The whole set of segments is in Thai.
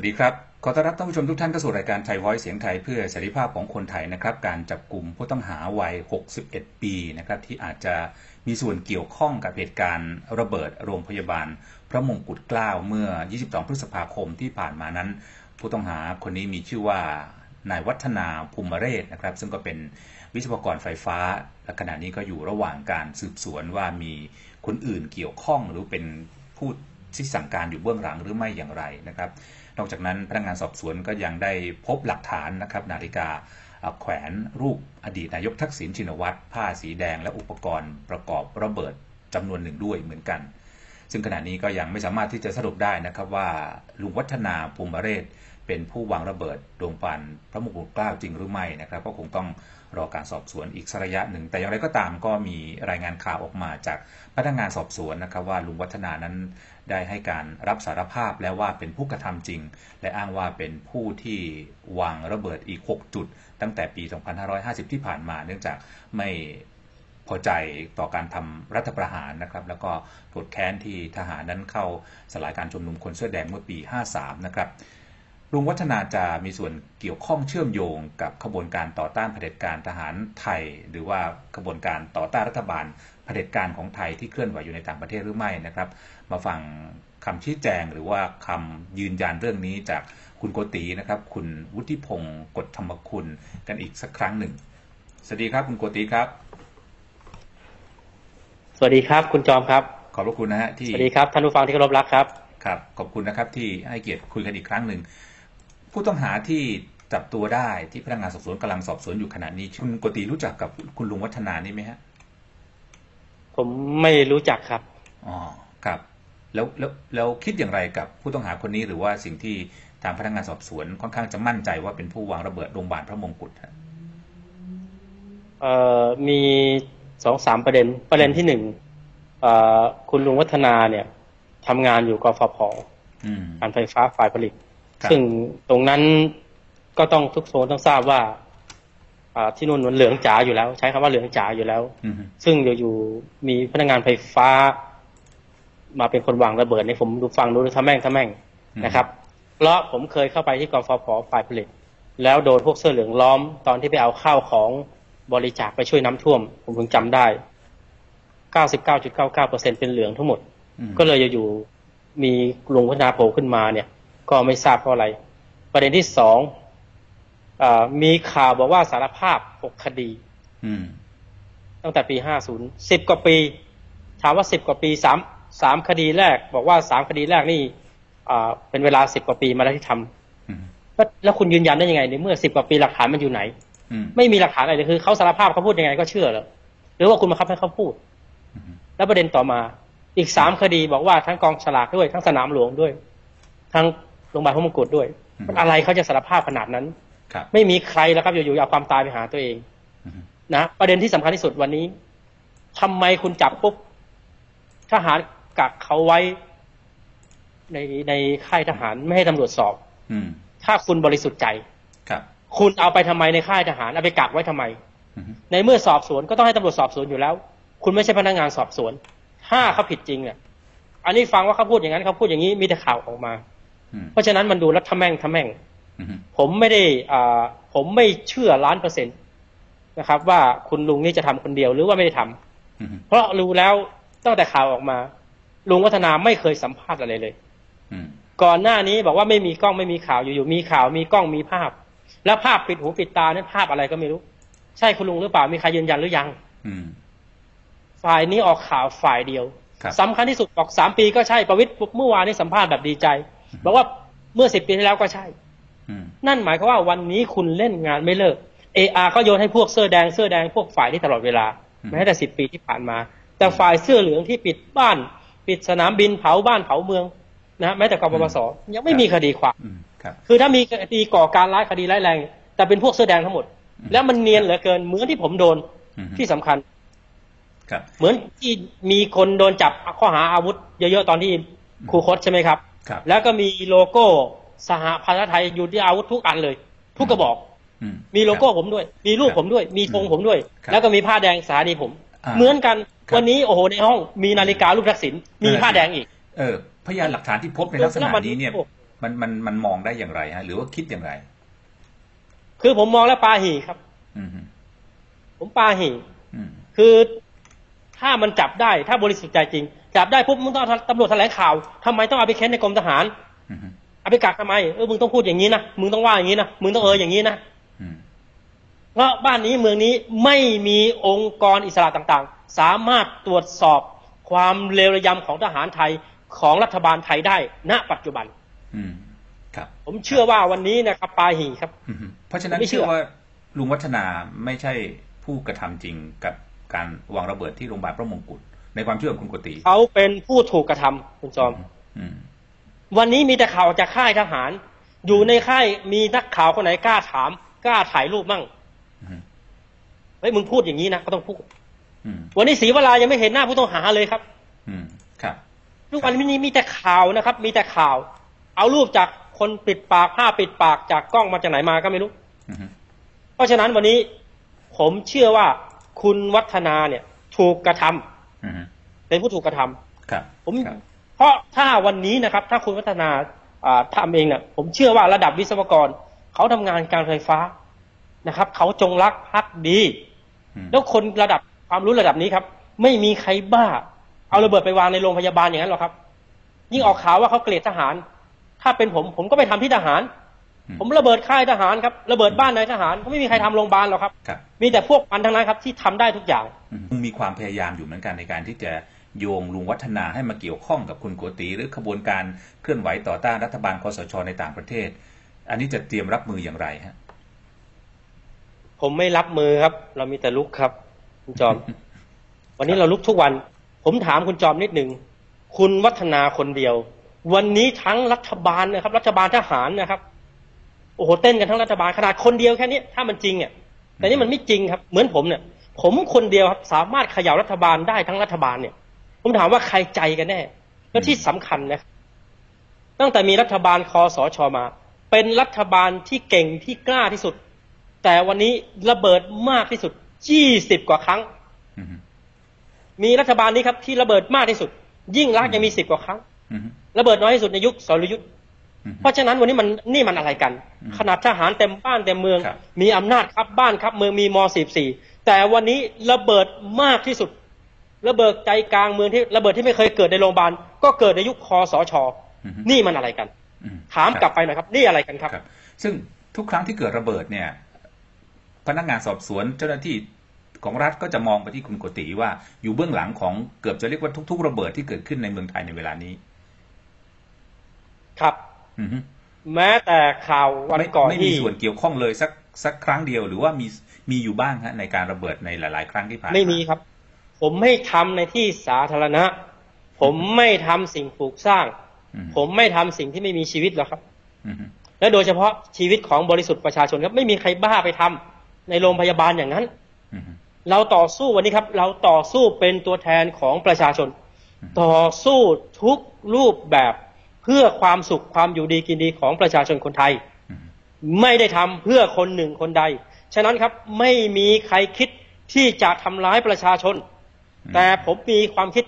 สวัสดีครับ ขอต้อนรับท่านผู้ชมทุกท่านเข้าสู่รายการไทย Voice เสียงไทยเพื่อเสรีภาพของคนไทยนะครับ การจับกลุ่มผู้ต้องหาวัย 61 ปีนะครับที่อาจจะมีส่วนเกี่ยวข้องกับเหตุการณ์ระเบิดโรงพยาบาล พระมงกุฎเกล้าเมื่อ 22 พฤษภาคมที่ผ่านมานั้น ผู้ต้องหาคนนี้มีชื่อว่านายวัฒนาภูมิเรศนะครับ ซึ่งก็เป็นวิศวกรไฟฟ้าและขณะนี้ก็อยู่ระหว่างการสืบสวนว่ามีคนอื่นเกี่ยวข้องหรือเป็นผู้ที่สั่งการอยู่เบื้องหลังหรือไม่อย่างไรนะครับ นอกจากนั้นพนักงานสอบสวนก็ยังได้พบหลักฐานนะครับนาฬิกาแขวนรูปอดีตนายกทักษิณชินวัตรผ้าสีแดงและอุปกรณ์ประกอบระเบิดจำนวนหนึ่งด้วยเหมือนกัน ซึ่งขณะนี้ก็ยังไม่สามารถที่จะสรุปได้นะครับว่าลุงวัฒนาภูมิเรศเป็นผู้วางระเบิดดวงปันพระมงกุฎเกล้าจริงหรือไม่นะครับก็คงต้องรอการสอบสวนอีกสักระยะหนึ่ง แต่อย่างไรก็ตามก็มีรายงานข่าวออกมาจากพนักงานสอบสวนนะครับว่าลุงวัฒนานั้น ได้ให้การรับสารภาพแล้วว่าเป็นผู้กระทำจริง และอ้างว่าเป็นผู้ที่วางระเบิดอีก 6 จุด ตั้งแต่ปี 2550 ที่ผ่านมา เนื่องจากไม่พอใจต่อการทำรัฐประหารนะครับ แล้วก็โกรธแค้นที่ทหารนั้นเข้าสลายการชุมนุมคนเสื้อแดงเมื่อปี 53 นะครับ ลุงวัฒนาจะมีส่วนเกี่ยวข้องเชื่อมโยงกับขบวนการต่อต้านเผด็จการทหารไทย หรือว่าขบวนการต่อต้านรัฐบาลเผด็จการของไทยที่เคลื่อนไหวอยู่ในต่างประเทศหรือไม่นะครับ มาฟังคำชี้แจงหรือว่าคำยืนยันเรื่องนี้จากคุณโกตีนะครับ คุณวุฒิพงศ์กฎธรรมคุณกันอีกสักครั้งหนึ่งสวัสดีครับ คุณโกตีครับ สวัสดีครับ คุณจอมครับ ขอบพระคุณนะฮะที่สวัสดีครับท่านผู้ฟังที่เคารพรักครับครับ ขอบคุณนะครับที่ให้เกียรติคุยกันอีกครั้งหนึ่ง ผู้ต้องหาที่จับตัวได้ที่พนักงานสอบสวนกำลังสอบสวนอยู่ขณะนี้คุณโกตีรู้จักกับคุณลุงวัฒนานี่ไหมฮะ ผมไม่รู้จักครับอ๋อครับ แล้วแล้วแล้วคิดอย่างไรกับผู้ต้องหาคนนี้หรือว่าสิ่งที่ทางพนักงานสอบสวนค่อนข้างจะมั่นใจว่าเป็นผู้วางระเบิดโรงพยาบาลพระมงกุฎฮะเอ่อมีสองสามประเด็น ประเด็นที่หนึ่งเอ่อคุณลุงวัฒนาเนี่ยทำงานอยู่กฟผอืมการไฟฟ้าฝ่ายผลิตครับ ซึ่งตรงนั้นก็ต้องทุกโซนต้องทราบว่าอ่าที่นู่นมันเหลืองจ๋าอยู่แล้ว ใช้คำว่าเหลืองจ๋าอยู่แล้วอืมซึ่งอยู่ๆมีพนักงานไฟฟ้า มาเป็นคนวางระเบิดในยผมดูฟังดูทำแม่งทำแม่งนะครับ เพราะผมเคยเข้าไปที่กฟผฝ่ายผลิต แล้วโดนพวกเสื้อเหลืองล้อม ตอนที่ไปเอาข้าวของบริจาคไปช่วยน้ำท่วม ผมถึงจำได้ 99.99%เป็นเหลืองทั้งหมดอืมก็เลยอยู่ๆมีลุงพัฒนาโผล่ขึ้นมาเนี่ย ก็ไม่ทราบเพราะอะไร ประเด็นที่สองอามีข่าวบอกว่าสารภาพ6คดีอืมตั้งแต่ปี50 10กว่าปี ถามว่า10กว่าปีสามสามคดีแรก บอกว่าสามคดีแรกนี่อ่าเป็นเวลา10กว่าปีมาแล้วที่ทำอืมแล้วแล้วคุณยืนยันได้ยังไงในเมื่อ10กว่าปีหลักฐานมันอยู่ไหนอืมไม่มีหลักฐานอะไรเลยคือเขาสารภาพเขาพูดยังไงก็เชื่อเหรอหรือว่าคุณบังคับให้เขาพูดอืมแล้วประเด็นต่อมา อีกสามคดีบอกว่าทั้งกองฉลากด้วย ทั้งสนามหลวงด้วย ทั้ง โรงพยาบาลพระมงกุฎด้วย มันอะไรเขาจะสารภาพขนาดนั้นครับไม่มีใครแล้วครับอยู่ๆเอาความตายไปหาตัวเองอืมนะประเด็นที่สำคัญที่สุดวันนี้ทำไมคุณจับปุ๊บทหารกักเขาไว้ ในในค่ายทหารไม่ให้ตำรวจสอบ อืมถ้าคุณบริสุทธิ์ใจครับ คุณเอาไปทำไมในค่ายทหารเอาไปกักไว้ทำไมอืมในเมื่อสอบสวนก็ต้องให้ตำรวจสอบสวนอยู่แล้ว คุณไม่ใช่พนักงานสอบสวน ถ้าเขาผิดจริงเนี่ยอันนี้ฟังว่าเขาพูดอย่างนั้นเขาพูดอย่างนี้มีแต่ข่าวออกมาอืม เพราะฉะนั้นมันดูแล้วทะแม่งทะแม่งอืมผมไม่ได้อ่าผมไม่เชื่อล้านเปอร์เซ็นต์นะครับ ว่าคุณลุงนี่จะทำคนเดียวหรือว่าไม่ได้ทำอืมเพราะรู้แล้วตั้งแต่ข่าวออกมา ลุงวัฒนาไม่เคยสัมภาษณ์อะไรเลยอืมก่อนหน้านี้บอกว่าไม่มีกล้องไม่มีข่าวอยู่ๆมีข่าวมีกล้องมีภาพ แล้วภาพปิดหูปิดตาเนี่ยภาพอะไรก็ไม่รู้ ใช่คุณลุงหรือเปล่ามีใครยืนยันหรือยังอืมฝ่ายนี้ออกข่าวฝ่ายเดียวครับสำคัญที่สุดบอกสามปีก็ใช่ประวิตรเมื่อวานนี้สัมภาษณ์แบบดีใจ บอกว่าเมื่อสิบปีที่แล้วก็ใช่อืมนั่นหมายความว่าวันนี้คุณเล่นงานไม่เลิกเออาก็โยนให้พวกเสื้อแดงเสื้อแดงพวกฝ่ายที่ตลอดเวลาอืมแม้แต่สิบปีที่ผ่านมา แต่ฝ่ายเสื้อเหลืองที่ปิดบ้าน ปิดสนามบินเผาบ้านเผาเมืองนะแม้แต่กบปสยังไม่มีคดีความอืมครับคือถ้ามีคดีก่อการร้ายคดีร้ายแรง แต่เป็นพวกเสื้อแดงทั้งหมดอืมแล้วมันเนียนเหลือเกินเหมือนที่ผมโดนอืมที่สำคัญครับเหมือนที่มีคนโดนจับข้อหาอาวุธ เยอะๆตอนที่ครูคดใช่ไหมครับ ครับแล้วก็มีโลโก้สหพันธไทยอยู่ที่อาวุธทุกอันเลย ทุกกระบอกอืมมีโลโก้ผมด้วย มีรูปผมด้วย มีธงผมด้วยครับแล้วก็มีผ้าแดงสถานีผมอ่าเหมือนกันครับวันนี้โอ้โหในห้อง มีนาฬิการูปทักษิณมีผ้าแดงอีก เออ พยานหลักฐานที่พบในลักษณะนี้เนี่ยโอ้มันมันมันมองได้อย่างไรฮะ หรือว่าคิดอย่างไร คือผมมองแล้วปาหีครับอืมฮึผมปาหีอืมคือถ้ามันจับได้ถ้าบริสุทธิ์ใจจริง จับได้ปุ๊บมึงต้องเอาตำรวจแถลงข่าวทำไมต้องเอาไปเค้นในกรมทหารอืมฮึเอาไปกักทำไมเออมึงต้องพูดอย่างนี้นะมึงต้องว่าอย่างนี้นะมึงต้องเอออย่างนี้นะอืมเพราะบ้านนี้เมืองนี้ไม่มีองค์กรอิสระต่างๆ สามารถตรวจสอบความเลวระยำของทหารไทยของรัฐบาลไทยได้ ณ ปัจจุบันอืมครับ ผมเชื่อว่าวันนี้นะครับปาหีครับอืมฮึเพราะฉะนั้นไม่เชื่เชื่ออว่าลุงวัฒนาไม่ใช่ผู้กระทำจริงกับการวางระเบิดที่โรงพยาบาลพระมงกุฎ ในความเชื่อของคุณโกติเขาเป็นผู้ถูกกระทำคุณจอมอืมวันนี้มีแต่ข่าวจากค่ายทหาร อยู่ในค่ายมีนักข่าวคนไหนกล้าถาม กล้าถ่ายรูปมั่งอืมเฮ้ยมึงพูดอย่างนี้นะก็ต้องพูดอืมวันนี้ศรีวรายังไม่เห็นหน้าผู้ต้องหาเลยครับ อืมครับทุกวันนี้มีแต่ข่าวนะครับ มีแต่ข่าว เอารูปจากคนปิดปากผ้าปิดปากจากกล้องมาจากไหนมาก็ไม่รู้อืมฮึเพราะฉะนั้นวันนี้ ผมเชื่อว่าคุณวัฒนาเนี่ย ถูกกระทำอืมฮึ เป็นผู้ถูกกระทำครับ ผมครับเพราะถ้าวันนี้นะครับ ถ้าคุณวัฒนาอ่าทำเองเนี่ยผมเชื่อว่าระดับวิศวกร เขาทำงานการไฟฟ้านะครับ เขาจงรักภักดีอืมแล้วคนระดับความรู้ระดับนี้ครับ ไม่มีใครบ้า เอาระเบิดไปวางในโรงพยาบาลอย่างนั้นหรอกครับ ยิ่งออกข่าวว่าเขาเกลียดทหาร ถ้าเป็นผม ผมก็ไปทำที่ทหารอืม ผมระเบิดค่ายทหารครับระเบิดบ้านนายทหารก็ไม่มีใครทำโรงพยาบาลหรอกครับครับ มีแต่พวกมันทั้งนั้นครับที่ทำได้ทุกอย่างอืมมีความพยายามอยู่เหมือนกันในการที่จะโยงลุงวัฒนาให้มาเกี่ยวข้องกับคุณโกติหรือขบวนการเคลื่อนไหวต่อต้านรัฐบาลคอสชในต่างประเทศ อันนี้จะเตรียมรับมืออย่างไรฮะผมไม่รับมือครับ เรามีแต่ลุกครับคุณจอม วันนี้เราลุกทุกวัน ผมถามคุณจอมนิดหนึ่งคุณวัฒนาคนเดียว วันนี้ทั้งรัฐบาลนะครับ รัฐบาลทหารนะครับ โอ้โหเต้นกันทั้งรัฐบาลขนาดคนเดียวแค่นี้ถ้ามันจริงอะแต่นี่มันไม่จริงครับ เหมือนผมเนี่ย ผมคนเดียวครับสามารถเขย่ารัฐบาลได้ทั้งรัฐบาลเนี่ย ผมถามว่าใครใจกันแน่และที่สำคัญนะตั้งแต่มีรัฐบาลคอสชมา เป็นรัฐบาลที่เก่งที่กล้าที่สุด แต่วันนี้ระเบิดมากที่สุด20กว่าครั้งอืมฮึมีรัฐบาลนี้ครับที่ระเบิดมากที่สุด ยิ่งรักษณ์ยังมี10กว่าครั้งอืมฮึระเบิดน้อยที่สุดในยุคสรยุทธ์อืมฮึ เพราะฉะนั้นวันนี้มันนี่มันอะไรกันอืมขนาดทหารเต็มบ้านเต็มเมืองครับมีอำนาจครับบ้านครับเมืองมีม .44 แต่วันนี้ระเบิดมากที่สุด ระเบิดใจกลางเมืองที่ระเบิดที่ไม่เคยเกิดในโรงพยาบาลก็เกิดในยุคคอสชอืมฮึนี่มันอะไรกันอืมถามกลับไปหน่อยครับ นี่อะไรกันครับครับ ซึ่งทุกครั้งที่เกิดระเบิดเนี่ย พนักงานสอบสวนเจ้าหน้าที่ของรัฐก็จะมองไปที่คุณโกติว่าอยู่เบื้องหลังของเกือบจะเรียกว่าทุก ๆ ระเบิดที่เกิดขึ้นในเมืองไทยในเวลานี้ ครับอืมฮึ แม้แต่ข่าววันไม่ก่อนไม่มีที่ส่วนเกี่ยวข้องเลยสักสักครั้งเดียวหรือว่ามีมีอยู่บ้างฮะในการระเบิดในหลาย ๆ ครั้งที่ผ่านไม่มีครับ ผมไม่ทำในที่สาธารณะ ผมไม่ทำสิ่งปลูกสร้างอืมผมไม่ทำสิ่งที่ไม่มีชีวิตหรอกครับอืมฮึและโดยเฉพาะชีวิตของบริสุทธิ์ประชาชนครับ ไม่มีใครบ้าไปทำในโรงพยาบาลอย่างนั้นอืมฮึเราต่อสู้วันนี้ครับ เราต่อสู้เป็นตัวแทนของประชาชน ต่อสู้ทุกรูปแบบเพื่อความสุขความอยู่ดีกินดีของประชาชนคนไทยอืมไม่ได้ทำเพื่อคนหนึ่งคนใด ฉะนั้นครับไม่มีใครคิดที่จะทำร้ายประชาชน แต่ผมมีความคิด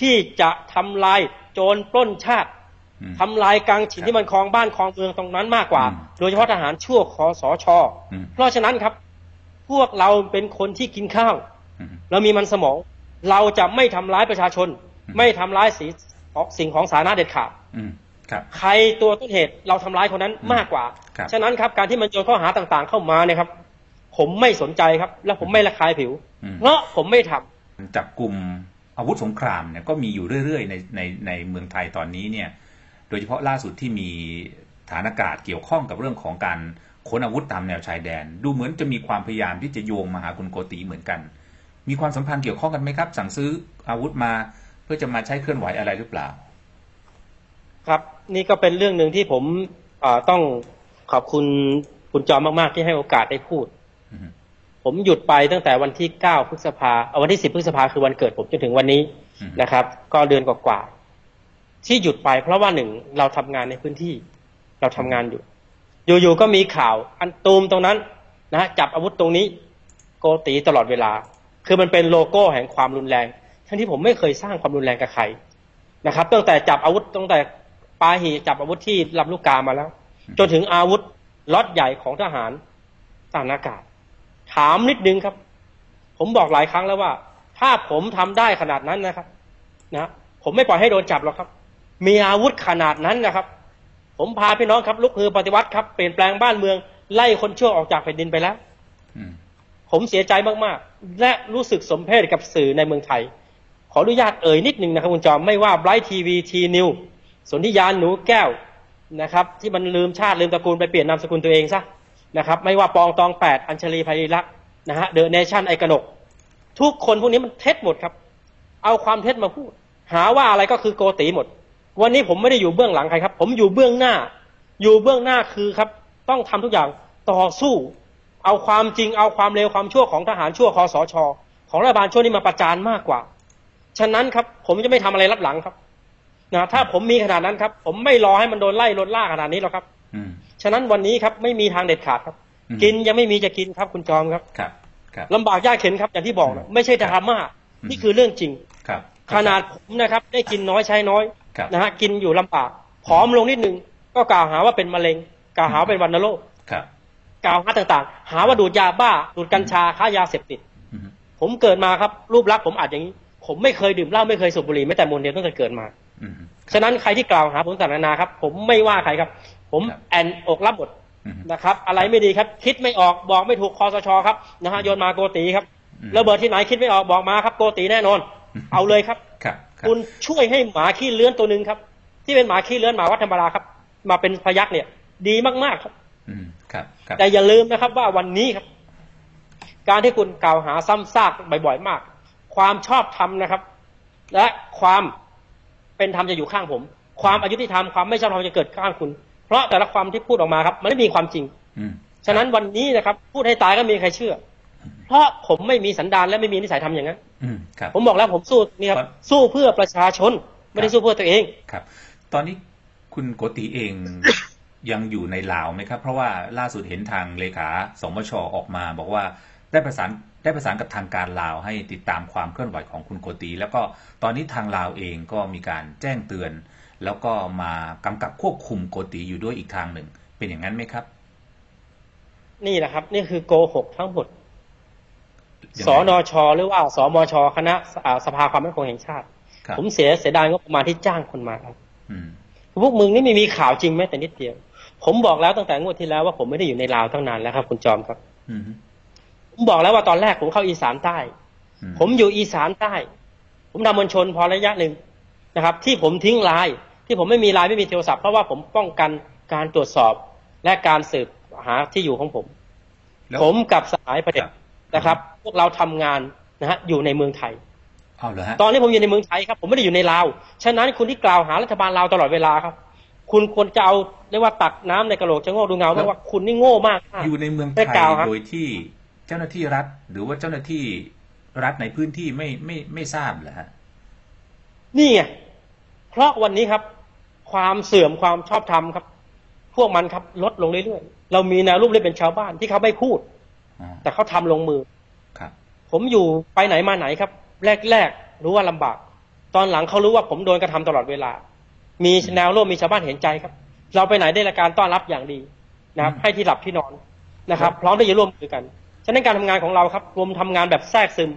ที่จะทำลายโจรปล้นชาติอืมทำลายกลางถิ่นที่มันครองบ้านครองเมืองตรงนั้นมากกว่าอืมโดยเฉพาะทหารชั่วคอสอชออืมเพราะฉะนั้นครับ พวกเราเป็นคนที่กินข้าวอืมเรามีมันสมอง เราจะไม่ทำร้ายประชาชนอืมไม่ทำร้ายสีสิ่งของสาธารณะเด็ดขาดอืมครับ ใครตัวต้นเหตุเราทำร้ายคนนั้นอืมมากกว่าครับฉะนั้นครับการที่มันโยนข้อหาต่างๆ เข้ามาเนี่ยครับ ผมไม่สนใจครับ และผมไม่ระคายผิวอืมเพราะผมไม่ทำจับกลุ่มอาวุธสงครามเนี่ยก็มีอยู่เรื่อยๆในในในเมืองไทยตอนนี้เนี่ย โดยเฉพาะล่าสุดที่มีฐานอากาศเกี่ยวข้องกับเรื่องของการค้นอาวุธตามแนวชายแดน ดูเหมือนจะมีความพยายามที่จะโยงมาหาคุณโกติเหมือนกัน มีความสัมพันธ์เกี่ยวข้องกันไหมครับ สั่งซื้ออาวุธมาเพื่อจะมาใช้เคลื่อนไหวอะไรหรือเปล่า ครับ นี่ก็เป็นเรื่องหนึ่งที่ผมเอ่อต้องขอบคุณคุณจอมมาก ๆ ที่ให้โอกาสได้พูดอืมผมหยุดไปตั้งแต่วันที่9พฤษภาเอาวันที่10พฤษภาคือวันเกิดผมจนถึงวันนี้อืมนะครับ ก็เดือนกว่าๆที่หยุดไป เพราะว่าหนึ่งเราทำงานในพื้นที่ เราทำงานอยู่ อยู่ๆก็มีข่าว อันตูมตรงนั้นนะฮะจับอาวุธตรงนี้ โกตีตลอดเวลา คือมันเป็นโลโก้แห่งความรุนแรง ทั้งที่ผมไม่เคยสร้างความรุนแรงกับใครนะครับตั้งแต่จับอาวุธตั้งแต่ ปาหีจับอาวุธที่ลำลูกกามาแล้ว จนถึงอาวุธล็อตใหญ่ของทหารทหารอากาศ ถามนิดนึงครับ ผมบอกหลายครั้งแล้วว่า ถ้าผมทำได้ขนาดนั้นนะครับ นะผมไม่ปล่อยให้โดนจับหรอกครับ มีอาวุธขนาดนั้นนะครับ ผมพาพี่น้องครับลุกฮือปฏิวัติครับเปลี่ยนแปลงบ้านเมือง ไล่คนชั่วออกจากแผ่นดินไปแล้วอืมผมเสียใจมากๆ และรู้สึกสมเพชกับสื่อในเมืองไทย ขออนุญาตเอ่ยนิดนึงนะครับคุณจอมไม่ว่าไบรท์ทีวีทีนิว สนธิยานหนูแก้วนะครับ ที่มันลืมชาติลืมตระกูลไปเปลี่ยนนามสกุลตัวเองซะนะครับไม่ว่าปองตองแปดอัญชลีภัยรักษ์นะฮะเดอะเนชั่นไอกระหนก ทุกคนพวกนี้มันเท็จหมดครับ เอาความเท็จมาพูด หาว่าอะไรก็คือโกติหมด วันนี้ผมไม่ได้อยู่เบื้องหลังใครครับ ผมอยู่เบื้องหน้า อยู่เบื้องหน้าคือครับ ต้องทำทุกอย่างต่อสู้ เอาความจริงเอาความเลวความชั่วของทหารชั่วคอสชของรัฐบาลชั่วนี้มาประจานมากกว่า ฉะนั้นครับ ผมจะไม่ทำอะไรรับหลังครับ นะถ้าผมมีขนาดนั้นครับ ผมไม่รอให้มันโดนไล่ลดล่าขนาดนี้หรอกครับ อืมฉะนั้นวันนี้ครับไม่มีทางเด็ดขาดครับอืมกินยังไม่มีจะกินครับคุณจอมครับครับครับลำบากยากเข็นครับอย่างที่บอกนะไม่ใช่ดราม่าอืมนี่คือเรื่องจริงครับ ขนาดผมนะครับ ได้กินน้อยใช้น้อยครับนะฮะกินอยู่ลำบากผอมลงนิดนึงก็กล่าวหาว่าเป็นมะเร็ง กล่าวหาว่าเป็นวัณโรคครับกล่าวหาต่างๆ หาว่าดูดยาบ้าดูดกัญชาค้ายาเสพติดอืมผมเกิดมาครับ รูปลักษณ์ผมอาจอย่างนี้ ผมไม่เคยดื่มเหล้าไม่เคยสูบบุหรี่แม้แต่มวนเดียวตั้งแต่เกิดมาอืม ฉะนั้นใครที่กล่าวหาผมต่างๆนานาครับ ผมไม่ว่าใครครับ ผมครับแอนอกรับหมดอืมนะครับ อะไรไม่ดีครับ คิดไม่ออกบอกไม่ถูกคอสชครับนะฮะโยนมาโกตีครับอืมระเบิดที่ไหนคิดไม่ออกบอกมาครับ โกตีแน่นอนอืมเอาเลยครับครับครับคุณช่วยให้หมาขี้เลื้อนตัวหนึ่งครับ ที่เป็นหมาขี้เลื้อนหมาวัดธรรมดาครับ มาเป็นพยักเนี่ย ดีมากๆครับอืมครับครับ แต่อย่าลืมนะครับว่าวันนี้ครับ การที่คุณกล่าวหาซ้ำซากบ่อย ๆ มาก ความชอบธรรมนะครับ และความ เป็นธรรมจะอยู่ข้างผม ความอายุติธรรมความไม่ชอบธรรมจะเกิดข้างคุณ เพราะแต่ละความที่พูดออกมาครับ มันไม่มีความจริงอืมฉะนั้นวันนี้นะครับ พูดให้ตายก็ไมมีใครเชื่อ เพราะผมไม่มีสันดานและไม่มีนิสัยทำอย่างนั้นอืมครับผมบอกแล้วผมสู้นี่ครับครับสู้เพื่อประชาชน ไม่ได้สู้เพื่อตัวเองครับ ตอนนี้คุณโกติเองยังอยู่ในลาวไหมครับ เพราะว่าล่าสุดเห็นทางเลขาสมชออกมา บอกว่าได้ประสาน ได้ประสานกับทางการลาวให้ติดตามความเคลื่อนไหวของคุณโกติแล้วก็ตอนนี้ทางลาวเองก็มีการแจ้งเตือน แล้วก็มากำกับควบคุมโกติอยู่ด้วยอีกทางหนึ่ง เป็นอย่างนั้นไหมครับ นี่แหละครับ นี่คือโกหกทั้งหมดยังสไงนชหรือว่าสมชคณะอ่าสภาความมั่นคงแห่งชาติครับผมเสียเสียดายงบประมาณที่จ้างคนมาครับอืมพวกมึงนี่ไม่มีข่าวจริงแม้แต่นิดเดียว ผมบอกแล้วตั้งแต่งวดที่แล้วว่าผมไม่ได้อยู่ในลาวตั้งนานแล้วครับ คุณจอมครับอืม ผมบอกแล้วว่าตอนแรกผมเข้าอีสานใต้อืผมอยู่อีสานใต้ ผมทำมวลชนพอระยะหนึ่งนะครับ ที่ผมทิ้งไลน์ที่ผมไม่มีไลน์ไม่มีโทรศัพท์เพราะว่าผมป้องกันการตรวจสอบและการสืบหาที่อยู่ของผมแล้วผมกับสหายประเด็ครัจบนะครับ พวกเราทำงานนะฮะอยู่ในเมืองไทยเอาเหรอฮะตอนนี้ผมอยู่ในเมืองไทยครับผมไม่ได้อยู่ในลาวฉะนั้นคุณที่กล่าวหารัฐบาลลาวตลอดเวลาครับ คุณควรจะเอาเรียกว่าตักน้ำในกระโหลกชะโงกดูเงาแล้ไม่วว่าคุณนี่โง่มากมาก อยู่ในเมืองไทไม่ยกล่าวฮะโดยที่ เจ้าหน้าที่รัฐ หรือว่าเจ้าหน้าที่รัฐในพื้นที่ไม่ไม่ไม่ทราบเหรอฮะนี่ไงเพราะวันนี้ครับ ความเสื่อมความชอบธรรมครับ พวกมันครับลดลงเรื่อยๆเรามีแนวรูปเล่นเป็นชาวบ้านที่เขาไม่พูดอ๋อแต่เขาทำลงมือครับ ผมอยู่ไปไหนมาไหนครับ แรกๆรู้ว่าลำบาก ตอนหลังเขารู้ว่าผมโดนกระทำตลอดเวลา มีแนวร่วมมีชาวบ้านเห็นใจครับ เราไปไหนได้รับการต้อนรับอย่างดีนะครับอืมให้ที่หลับที่นอนนะครับ พร้อมที่จะร่วมมือกัน ฉะนั้นการทำงานของเราครับรวมทำงานแบบแทรกซึม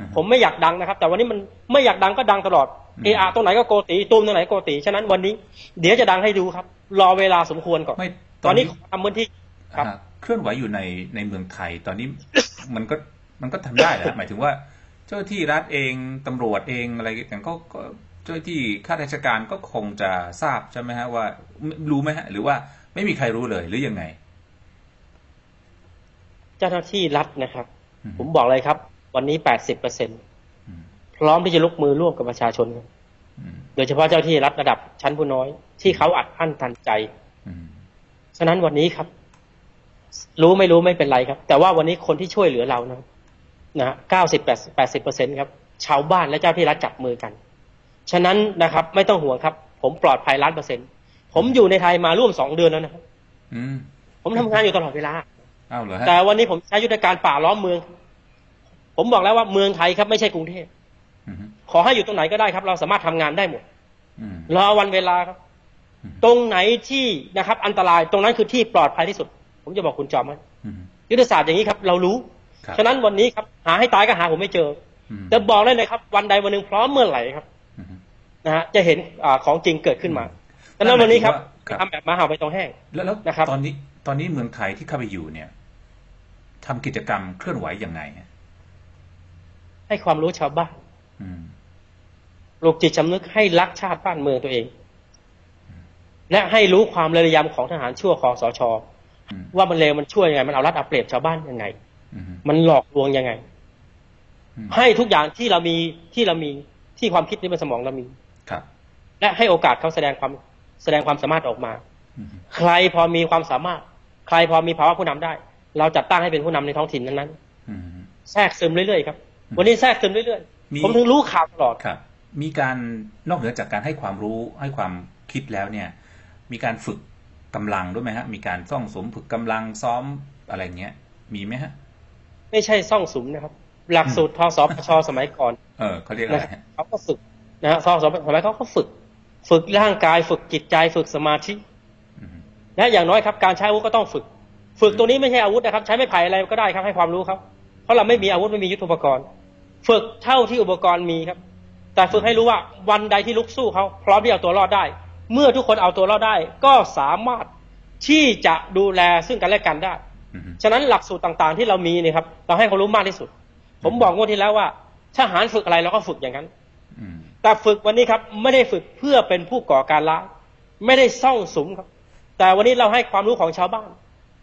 อือฮึผมไม่อยากดังนะครับ แต่วันนี้มันไม่อยากดังก็ดังตลอดอืมเออาตรงไหนก็โกตีตูมตรงไหนก็โกตีฉะนั้นวันนี้เดี๋ยวจะดังให้ดูครับ รอเวลาสมควรก่อนไม่ตอนนี้ขอทำพื้นที่ครับอ่าเคลื่อนไหวอยู่ในในเมืองไทย ตอนนี้มันก็มันก็ทำได้แหละหมายถึงว่า เจ้าหน้าที่รัฐเองตำรวจเองอะไรอย่างก็ก็เจ้าหน้าที่ข้าราชการก็คงจะทราบใช่ไหมฮะว่ารู้ไหมฮะ หรือว่าไม่มีใครรู้เลยหรือยังไง เจ้าหน้าที่รัฐนะครับอืมผมบอกเลยครับ วันนี้แปดสิบเปอร์เซ็นอืมพร้อมที่จะลุกมือร่วมกับประชาชนครับอืมโดยเฉพาะเจ้าที่รัฐระดับชั้นผู้น้อย ที่เขาอัดอั้นตันใจอืมฉะนั้นวันนี้ครับ รู้ไม่รู้ไม่เป็นไรครับ แต่ว่าวันนี้คนที่ช่วยเหลือเรานะนะเก้าสิบแปดแปดสิบเปอร์เซ็นครับ ชาวบ้านและเจ้าที่รัฐจับมือกัน ฉะนั้นนะครับ ไม่ต้องห่วงครับ ผมปลอดภัยล้านเปอร์เซ็นผมอยู่ในไทยมาร่วมสองเดือนแล้วนะครับอืมผมทำงานอยู่ตลอดเวลา เอาเหรอฮะแต่วันนี้ผมใช้ยุทธการป่าล้อมเมือง ผมบอกแล้วว่าเมืองไทยครับไม่ใช่กรุงเทพอืมขอให้อยู่ตรงไหนก็ได้ครับ เราสามารถทำงานได้หมดอืมรอวันเวลาครับอืมตรงไหนที่นะครับ อันตรายตรงนั้นคือที่ปลอดภัยที่สุด ผมจะบอกคุณจอมว่าอืมยุทธศาสตร์อย่างนี้ครับ เรารู้ครับฉะนั้นวันนี้ครับ หาให้ตายก็หาผมไม่เจออืมแต่บอกได้เลยครับ วันใดวันหนึ่งพร้อมเมื่อไหร่ครับอืมนะฮะจะเห็นอาของจริงเกิดขึ้นมาอืมฉะนั้นวันนี้ครับครับทำแบบมหาไปตองแห้งแล้วแล้วนะครับ ตอนนี้ ตอนนี้เมืองไทยที่เข้าไปอยู่เนี่ยทำกิจกรรมเคลื่อนไหวยังไงฮะให้ความรู้ชาวบ้านอืมปลุกจิตสำนึกให้รักชาติบ้านเมืองตัวเอง และให้รู้ความระยำของทหารชั่วคอสชอืมว่ามันเลวมันช่วยยังไง มันเอารัดเอาเปรียบชาวบ้านยังไงอืมมันหลอกลวงยังไงอืมให้ทุกอย่างที่เรามีที่เรามีที่ความคิดในสมองเรามีครับ และให้โอกาสเขาแสดงความแสดงความสามารถออกมาอืมใครพอมีความสามารถ ใครพอมีภาวะผู้นำได้ เราจัดตั้งให้เป็นผู้นำในท้องถิ่นนั้นอืมๆแทรกซึมเรื่อยๆครับอืมวันนี้แทรกซึมเรื่อยมีๆผมถึงรู้ข่าวตลอดครับ มีการนอกเหนือจากการให้ความรู้ให้ความคิดแล้วเนี่ย มีการฝึกกำลังด้วยไหมฮะ มีการซ่องสมฝึกกำลังซ้อมอะไรเงี้ย มีไหมฮะ ไม่ใช่ซ่องสุมนะครับ หลักสูตรทศปชสมัยก่อน เออเขาเรียกอะไรนะฮะเขาก็ฝึกนะฮะทศปชสมัยเขาก็ฝึก ฝึกร่างกายฝึกจิตใจฝึกสมาธิ อืมและอย่างน้อยครับการใช้อาวุธก็ต้องฝึก ฝึกตัวนี้ไม่ใช่อาวุธนะครับ ใช้ไม่ไผ่อะไรก็ได้ครับให้ความรู้ครับเพราะเราไม่มีอาวุธไม่มียุทโธปกรณ์ ฝึกเท่าที่อุปกรณ์มีครับ แต่ฝึกให้รู้ว่าวันใดที่ลุกสู้เขาพร้อมที่เอาตัวรอดได้ เมื่อทุกคนเอาตัวรอดได้ ก็สามารถที่จะดูแลซึ่งกันและกันได้อืมฉะนั้นหลักสูตรต่างๆ ที่เรามีเนี่ยครับ เราให้เขารู้มากที่สุด ผมบอกงวดที่แล้วว่าทหารฝึกอะไรเราก็ฝึกอย่างนั้นอืมแต่ฝึกวันนี้ครับ ไม่ได้ฝึกเพื่อเป็นผู้ก่อการร้ายไม่ได้ซ่องสุมครับ แต่วันนี้เราให้ความรู้ของชาวบ้าน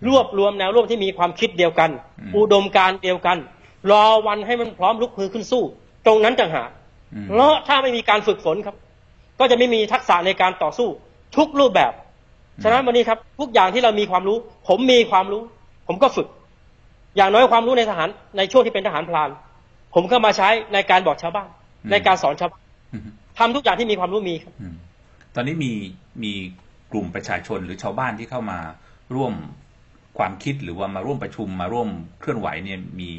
รวบรวมแนวร่วมที่มีความคิดเดียวกัน อุดมการณ์เดียวกัน รอวันให้มันพร้อมลุกฮือขึ้นสู้ ตรงนั้นต่างหากอืมเพราะถ้าไม่มีการฝึกฝนครับ ก็จะไม่มีทักษะในการต่อสู้ ทุกรูปแบบ ฉะนั้นวันนี้ครับทุกอย่างที่เรามีความรู้ ผมมีความรู้ ผมก็ฝึก อย่างน้อยความรู้ในทหารในช่วงที่เป็นทหารพลาน ผมก็มาใช้ในการบอกชาวบ้าน ในการสอนชาวบ้านอืมทำทุกอย่างที่มีความรู้มีครับอืมตอนนี้มีมี กลุ่มประชาชนหรือชาวบ้านที่เข้ามาร่วมความคิดหรือว่ามาร่วมประชุมมาร่วมเคลื่อนไหวเนี่ยมี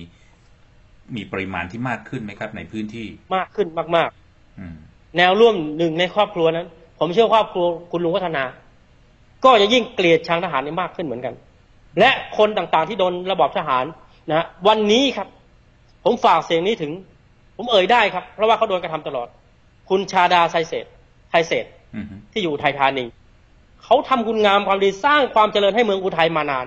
มีปริมาณที่มากขึ้นไหมครับ ในพื้นที่มากขึ้นมากอืมๆแนวร่วมหนึ่งในครอบครัวนั้น ผมเชื่อว่าครอบครัวคุณลุงวัฒนา ก็จะยิ่งเกลียดชังทหารนี่มากขึ้นเหมือนกัน และคนต่างๆที่โดนระบอบทหารนะฮะวันนี้ครับ ผมฝากเสียงนี้ถึง ผมเอ่ยได้ครับ เพราะว่าเขาโดนกระทำตลอด คุณชาดาไทยเศษไทยเศษอืมที่อยู่อุทัยธานี เขาทำคุณงามความดีสร้างความเจริญให้เมืองอุทัยมานาน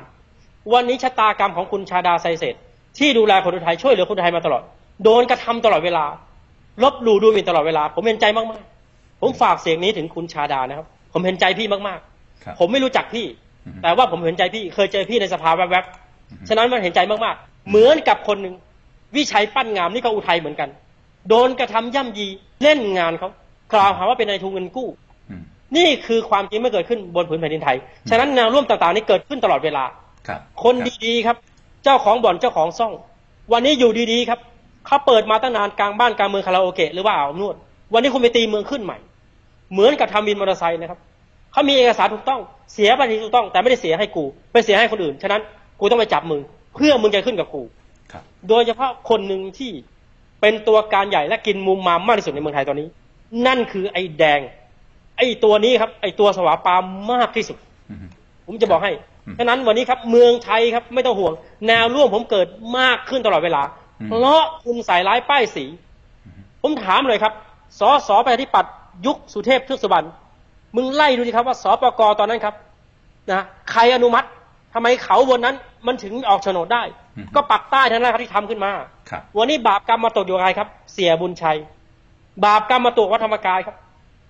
วันนี้ชะตากรรมของคุณชาดาไซเศษที่ดูแลคนอุทัยช่วยเหลือคนอุทัยมาตลอด โดนกระทำตลอดเวลา ลบหลู่ดูหมิ่นตลอดเวลา ผมเห็นใจมากๆ ผมฝากเสียงนี้ถึงคุณชาดานะครับ ผมเห็นใจพี่มากครับๆผมไม่รู้จักพี่อืมแต่ว่าผมเห็นใจพี่เคยเจอพี่ในสภาแวบอืมๆฉะนั้นมันเห็นใจมากๆ เหมือนกับคนหนึ่งวิชัยปั้นงามนี่ก็อุทัยเหมือนกัน โดนกระทำย่ำยีเล่นงานเขากล่าวหาว่าเป็นนายทุนเงินกู้อืม นี่คือความจริงไม่เกิดขึ้นบนผืนแผ่นดินไทย ฉะนั้นแนวร่วมต่างๆนี้เกิดขึ้นตลอดเวลาครับ คนรับดีๆครับ เจ้าของบ่อนเจ้าของซ่อง วันนี้อยู่ดีๆครับเขาเปิดมาตั้งนานกลางบ้านกลางเมืองคาราโอเกะหรือว่าอ่าวนวด วันนี้คุณไปตีเมืองขึ้นใหม่ เหมือนกับทำบินมอเตอร์ไซค์นะครับเขามีเอกสารถูกต้องเสียภาษีถูกต้อง แต่ไม่ได้เสียให้กู ไปเสียให้คนอื่น ฉะนั้นกูต้องไปจับมึงเพื่อมึงจะขึ้นกับกูครับโดยเฉพาะคนหนึ่งที่เป็นตัวการใหญ่และกินมุมมามมากที่สุดในเมืองไทยตอนนี้ นั่นคือไอ้แดง ไอ้ตัวนี้ครับ ไอ้ตัวสวาปามมากที่สุดอืมผมจะบอกให้อืมฉะนั้นวันนี้ครับ เมืองไทยครับไม่ต้องห่วง แนวร่วมผมเกิดมากขึ้นตลอดเวลาอืมเพราะคุณใส่ร้ายป้ายสี ผมถามเลยครับสสประชาธิปัตย์ยุคสุเทพเทือกสุบรรณมึงไล่ดูสิครับว่าสปกตอนนั้นครับนะใครอนุมัติทำไมเขาบนนั้นมันถึงออกโฉนดได้อืมก็ปักใต้ทั้งนั้นครับที่ทำขึ้นมาครับวันนี้บาปกรรมมาตกอยู่กับใครครับ เสียบุญชัย บาปกรรมมาตกวัดธรรมกายครับ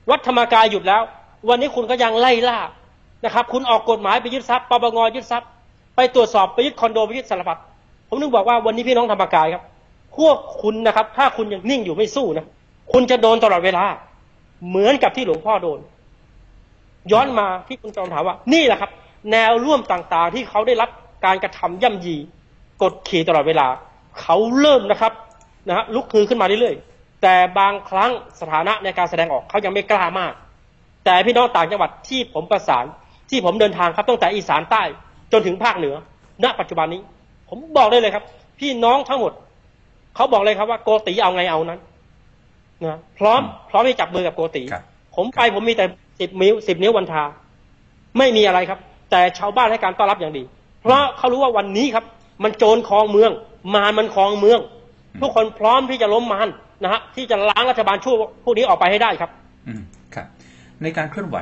วัดธรรมกายหยุดแล้ว วันนี้คุณก็ยังไล่ล่านะครับ คุณออกกฎหมายไปยึดทรัพย์ปปงยึดทรัพย์ไปตรวจสอบไปยึดคอนโดไปยึดสารพัดผมนึกบอกว่าวันนี้พี่น้องธรรมกายครับ พวกคุณนะครับ ถ้าคุณยังนิ่งอยู่ไม่สู้นะคุณจะโดนตลอดเวลา เหมือนกับที่หลวงพ่อโดน ย้อนมาที่คุณจอมถามว่า นี่แหละครับ แนวร่วมต่างๆ ที่เขาได้รับการกระทำย่ำยีกดขี่ตลอดเวลา เขาเริ่มนะครับนะฮะลุกฮือขึ้นมาเรื่อยๆ แต่บางครั้งสถานะในการแสดงออกเขายังไม่กล้ามาก แต่พี่น้องต่างจังหวัดที่ผมประสานที่ผมเดินทางครับตั้งแต่อีสานใต้จนถึงภาคเหนือ ณ ปัจจุบันนี้ ผมบอกได้เลยครับ พี่น้องทั้งหมดเขาบอกเลยครับว่าโกติเอาไงเอานั้นนะพร้อมพร้อมที่จับมือกับโกติครับผมไปผมมีแต่สิบนิ้วสิบนิ้ววันทา ไม่มีอะไรครับ แต่ชาวบ้านให้การต้อนรับอย่างดี เพราะเขารู้ว่าวันนี้ครับ มันโจรครองเมือง มารมันครองเมืองอืม ทุกคนพร้อมที่จะล้มมารนะฮะที่จะล้างรัฐบาลชั่วพวกนี้ออกไปให้ได้ครับ อืมครับ ในการเคลื่อนไหว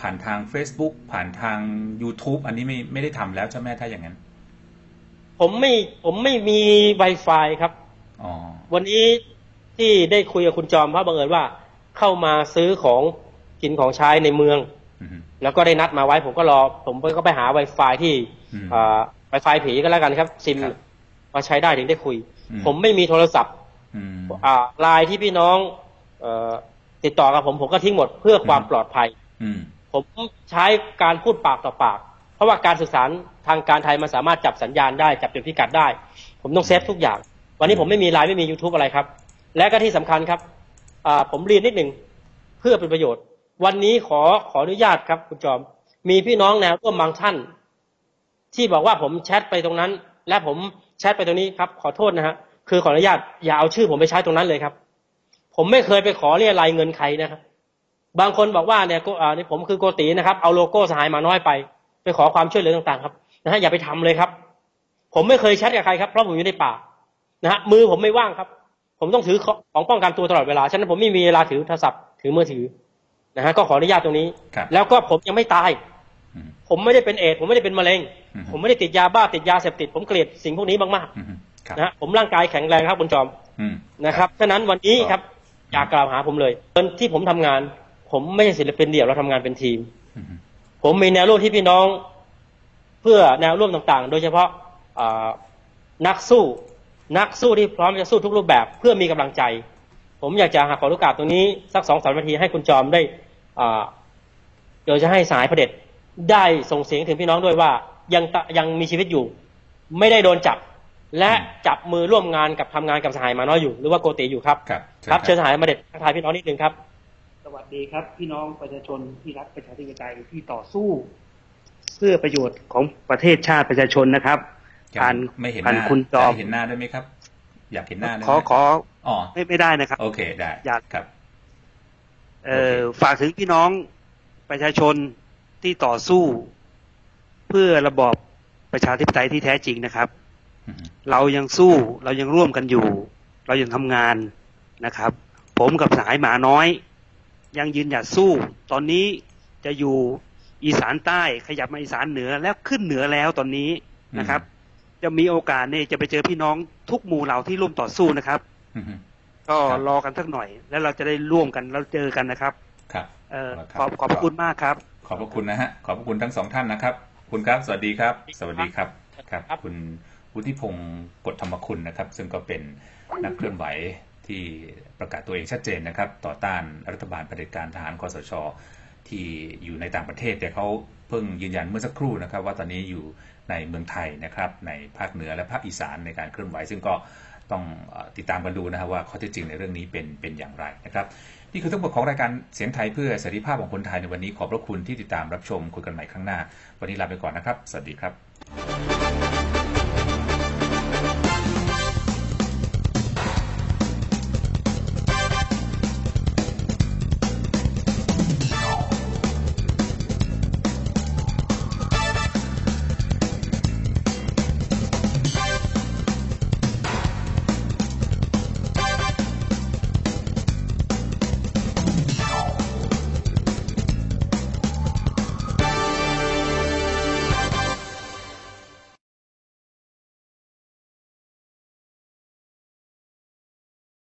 ผ่านทาง Facebook ผ่านทาง YouTube อันนี้ไม่ไม่ได้ทำแล้วใช่ไหมถ้าอย่างนั้น ผมไม่ผมไม่มี Wi-Fi ครับอ๋อวันนี้ที่ได้คุยกับคุณจอมเพราะบังเอิญว่า เข้ามาซื้อของกินของใช้ในเมืองอืมแล้วก็ได้นัดมาไว้ผมก็รอ ผมก็ไปหา Wi-Fi ที่อืมอ่า Wi-Fi ผีก็แล้วกันครับ ซิมครับมาใช้ได้ถึงได้คุยอืม ผมไม่มีโทรศัพท์อืมอ่าไลน์ที่พี่น้อง เอ่อติดต่อกับผมผมก็ทิ้งหมดเพื่อความอืมปลอดภัย อืมผมใช้การพูดปากต่อปาก เพราะว่าการสื่อสารทางการไทยมันสามารถจับสัญญาณได้จับจุดพิกัดได้ ผมต้องเซฟทุกอย่าง วันนี้ผมไม่มีไลน์ไม่มี YouTube อะไรครับ และก็ที่สำคัญครับอ่าผมเรียนนิดหนึ่งเพื่อเป็นประโยชน์ วันนี้ขอขออนุญาตครับคุณจอม มีพี่น้องแนวร่วมบางท่าน ที่บอกว่าผมแชทไปตรงนั้น และผม แชทไปตรงนี้ครับขอโทษนะฮะคือขออนุญาตอย่าเอาชื่อผมไปใช้ตรงนั้นเลยครับ ผมไม่เคยไปขอเรียรายเงินใครนะครับ บางคนบอกว่าเนี่ยโกอ่านี่ผมคือโกตีนะครับ เอาโลโก้สหายมาน้อยไป ไปขอความช่วยเหลือต่างๆ ครับนะฮะอย่าไปทำเลยครับ ผมไม่เคยแชทกับใครครับเพราะผมอยู่ในป่านะฮะมือผมไม่ว่างครับ ผมต้องถือของป้องกันตัวตลอดเวลาฉะนั้นผมไม่มีเวลาถือโทรศัพท์ถือมือถือนะฮะก็ขออนุญาตตรงนี้ครับแล้วก็ผมยังไม่ตายอืม ผมไม่ได้เป็นเอดส์ผมไม่ได้เป็นมะเร็งอืมผมไม่ได้ติดยาบ้าติดยาเสพติด ผมเกลียดสิ่งพวกนี้มากอืมครับๆนะฮะผมร่างกายแข็งแรงครับคุณจอมอืมนะครับฉะนั้นวันนี้ครับอย่ากล่าวหาผมเลยตอนที่ผมทำงาน ผมไม่ใช่ศิลปินเดี่ยวเราทำงานเป็นทีมอืมผมมีแนวร่วมที่พี่น้อง เพื่อแนวร่วมต่างๆ โดยเฉพาะอ่านักสู้ นักสู้ที่พร้อมจะสู้ทุกรูปแบบ เพื่อมีกำลังใจ ผมอยากจะหาขอโอกาสตรงนี้ สักสองสามนาทีให้คุณจอมได้อ่าเดี๋ยวจะให้สายพระเด็จ ได้ส่งเสียงถึงพี่น้องด้วยว่า ยังตะยังมีชีวิตอยู่ ไม่ได้โดนจับ และจับมือร่วมงานกับทำงานกับสหายมาน้อยอยู่ หรือว่าโกติอยู่ครับครับครับเชิญสหายมาเด็ดทักทายพี่น้องนิดนึงครับ สวัสดีครับ พี่น้องประชาชนที่รักประชาธิปไตยที่ต่อสู้ เพื่อประโยชน์ของประเทศชาติประชาชนนะครับยังผ่านไม่เห็นหผ่านน้าคุณจอมได้เห็นหน้าได้ไหมครับ อยากเห็นหน้าได้ไหมขอขออ๋อไม่ไม่ได้นะครับ โอเคได้อยากครับ เอ่อโอเคฝากถึงพี่น้องประชาชน ที่ต่อสู้เพื่อระบอบประชาธิปไตยที่แท้จริงนะครับอืมเรายังสู้เรายังร่วมกันอยู่ เรายังทำงานนะครับ ผมกับสหายหมาน้อย ยังยืนหยัดสู้ ตอนนี้จะอยู่อีสานใต้ขยับมาอีสานเหนือแล้วขึ้นเหนือแล้วตอนนี้นะครับ จะมีโอกาสเนี่ยจะไปเจอพี่น้องทุกหมู่เหล่าที่ร่วมต่อสู้นะครับอืมก็ครับรอกันสักหน่อย แล้วเราจะได้ร่วมกันแล้วเจอกันนะครับ ครับเอ่อครับขอบขอบพระคุณมากครับ ขอบพระคุณนะฮะ ขอบพระคุณทั้งสองท่านนะครับ คุณครับ สวัสดีครับ สวัสดีครับครับ ครับ คุณวุฒิพงศ์กฎธรรมคุณนะครับ ซึ่งก็เป็นนักเคลื่อนไหวที่ประกาศตัวเองชัดเจนนะครับ ต่อต้านรัฐบาลเผด็จการทหารคอสช ที่อยู่ในต่างประเทศ แต่เขาเพิ่งยืนยันเมื่อสักครู่นะครับ ว่าตอนนี้อยู่ในเมืองไทยนะครับ ในภาคเหนือและภาคอีสานในการเคลื่อนไหว ซึ่งก็ ต้องติดตามกันดูนะครับว่าข้อเท็จจริงในเรื่องนี้เป็นเป็นอย่างไรนะครับนี่คือทั้งหมดของรายการเสียงไทยเพื่อเสรีภาพของคนไทยในวันนี้ขอบพระคุณที่ติดตามรับชมคุยกันใหม่ครั้งหน้า วันนี้ลาไปก่อนนะครับ สวัสดีครับ